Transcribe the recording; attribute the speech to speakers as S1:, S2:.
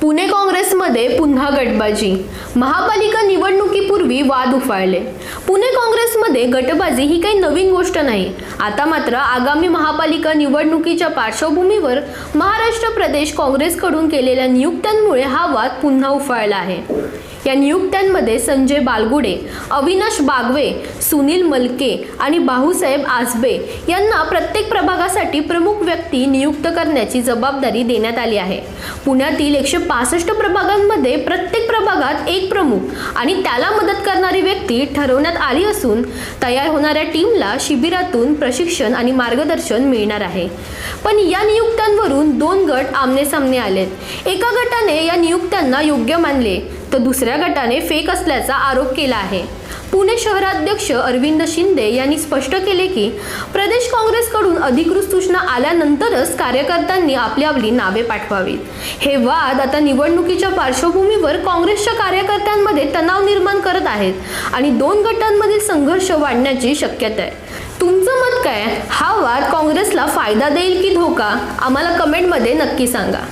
S1: पुणे काँग्रेसमध्ये पुन्हा गटबाजी. महापालिका निवडणुकीपूर्वी वाद उफाळले. पुणे काँग्रेसमध्ये गटबाजी ही काही नवीन गोष्ट नाही. आता मात्र आगामी महापालिका निवडणुकीच्या पार्श्वभूमीवर महाराष्ट्र प्रदेश काँग्रेसकडून केलेल्या नियुक्त्यांमुळे हा वाद पुन्हा उफाळला आहे. या नियुक्त्यांमध्ये संजय बालगुडे अविनाश बागवे सुनील मलके आणि भाऊसाहेब आसबे यांना प्रत्येक प्रभागासाठी प्रमुख व्यक्ती नियुक्त करण्याची जबाबदारी देण्यात आली आहे. पुण्यातील एकशे पासष्ट प्रभागांमध्ये प्रत्येक प्रभागात एक प्रमुख आणि त्याला मदत करणारी व्यक्ती ठरवण्यात आली असून तयार होणाऱ्या टीमला शिबिरातून प्रशिक्षण आणि मार्गदर्शन मिळणार आहे. पण या नियुक्त्यांवरून दोन गट आमनेसामने आलेत. एका गटाने या नियुक्त्यांना योग्य मानले. तर दुसऱ्या गटाने फेक असल्याचा आरोप केला आहे. पुणे शहराध्यक्ष अरविंद शिंदे यांनी स्पष्ट केले की प्रदेश काँग्रेसकडून अधिकृत सूचना आल्यानंतरच कार्यकर्त्यांनी आपली आपली नावे पाठवावीत. हे वाद आता निवडणुकीच्या पार्श्वभूमीवर काँग्रेसच्या कार्यकर्त्यांमध्ये तणाव निर्माण करत आहेत आणि दोन गटांमधील संघर्ष वाढण्याची शक्यता आहे. तुमचं मत काय? हा वाद काँग्रेसला फायदा देईल की धोका? आम्हाला कमेंटमध्ये नक्की सांगा.